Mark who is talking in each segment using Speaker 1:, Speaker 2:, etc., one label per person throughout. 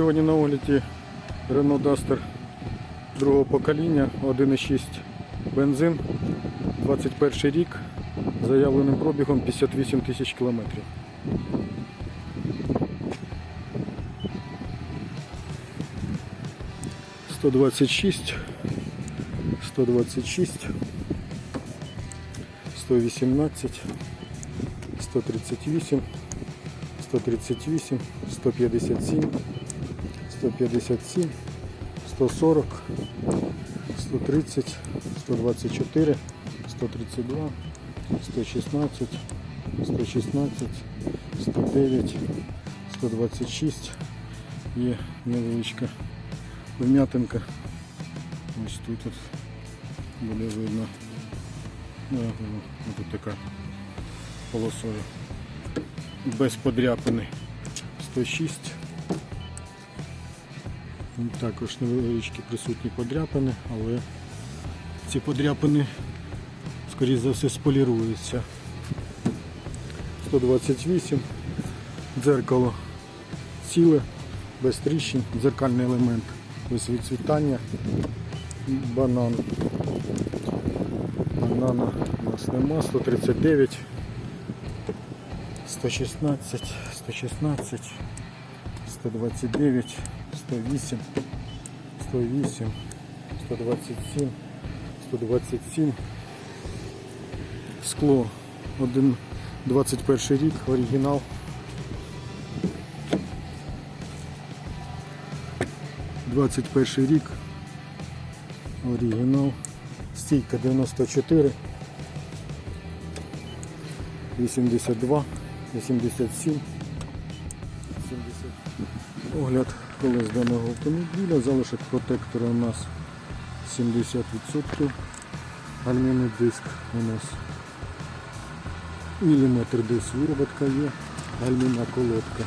Speaker 1: Сьогодні на огляді Renault Duster другого покоління 1,6 бензин, 21 рік, заявленим пробігом 58 тисяч кілометрів. Сто двадцять шість, сто двадцять шість, сто вісімнадцять, сто тридцять вісім, сто тридцять вісім, сто п'ятдесят сім, сто п'ятдесят сім, сто сорок, сто тридцять, сто двадцять чотири, сто тридцять два, сто шістнадцять, сто шістнадцять, сто дев'ять, сто двадцять шість. Є невеличка вм'ятинка. Ось тут от буде видно. Ну, ну, тут така полосою. Без подряпини 106. Також невеличкі присутні подряпини, але ці подряпини, скоріш за все, споліруються. 128. Дзеркало ціле, без тріщин, дзеркальний елемент без відцвітання. Банан. Банана у нас нема. 139, 116, 116, 129, 108, 108, 127, 127. Скло 1, 21 рік, оригінал. 21 рік. Оригінал. Стійка 94. 82, 87, 70. Огляд колес даного автомобіля. Залишок протектора у нас 70%. Гальмівний диск у нас міліметр десь вироботка є. Гальмівна колодка.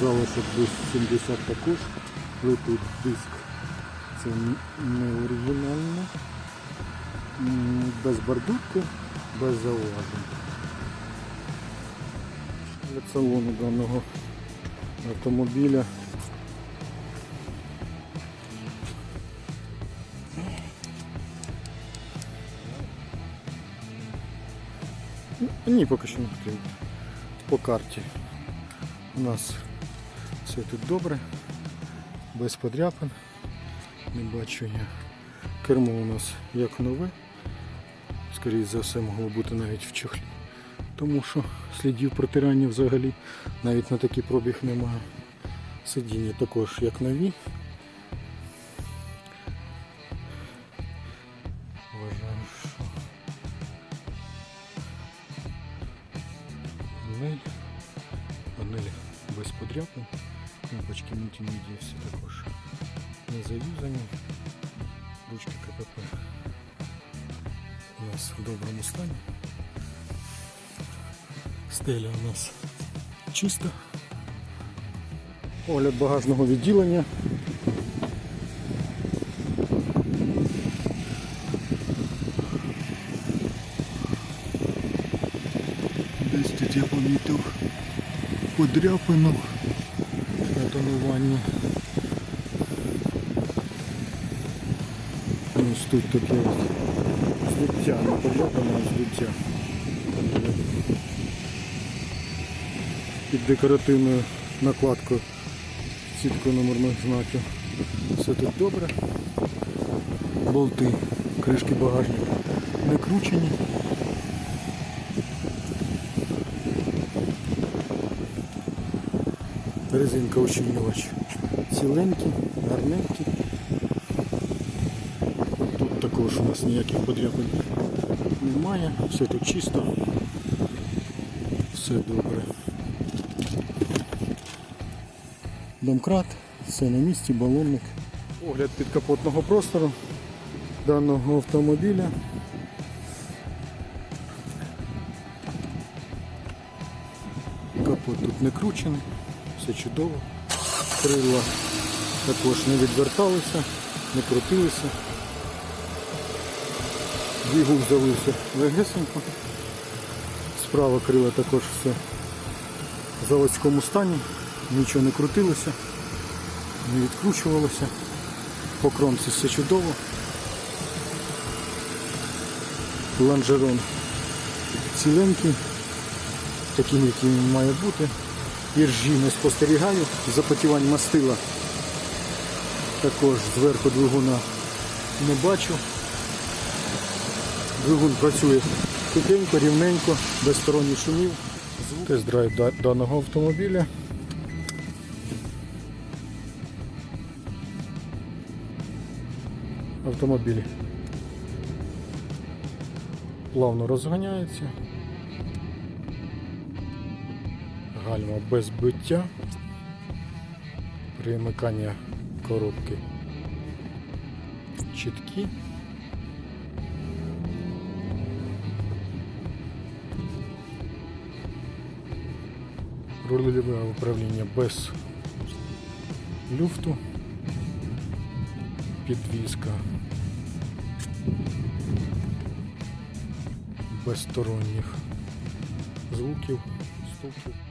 Speaker 1: Залишок десь 70 також. Летить диск. Це не оригінально. Без бордурки, без зауважень. Від салону даного автомобіля. Ні, поки що не потрібно. По карті у нас все тут добре, без подряпин. Не бачу я. Кермо у нас як нове. Скоріше за все могло бути навіть в чохлі. Тому що слідів протирання взагалі навіть на такий пробіг немає. Сидіння також як нові. Вважаю, що панель. Панель без подряпин. Кнопочки мультимедіа всі також не заюзані. Ручки КПП у нас в доброму стані. Стеля у нас чиста. Огляд багажного відділення. Десь тут я помітив подряпину на тонуванні. Ось тут таке здуття, не подряпина, а здуття. Під декоративною накладкою сіткою номерних знаків. Все тут добре. Болти, кришки багажника не кручені. Резинка ущільнювач ціленький, гарненький. Тут також у нас ніяких подряпин немає, все тут чисто, все добре. Домкрат, все на місці, балонник. Огляд підкапотного простору даного автомобіля. Капот тут не кручений, все чудово. Крила також не відверталися, не крутилися. Двігун залився легесенько. Справа крила також все в заводському стані, нічого не крутилося. не відкручувалося. По кромці все чудово. Лонжерон ціленький, таким, яким він має бути. Іржі не спостерігаю, запотівань мастила також зверху двигуна не бачу. Двигун працює тихенько, рівненько, без сторонніх шумів. Тест-драйв даного автомобіля. Автомобіль плавно розганяється. Гальма без биття. Примикання коробки чіткі. Рульове управління без люфту. Підвізка без сторонніх звуків, стуків.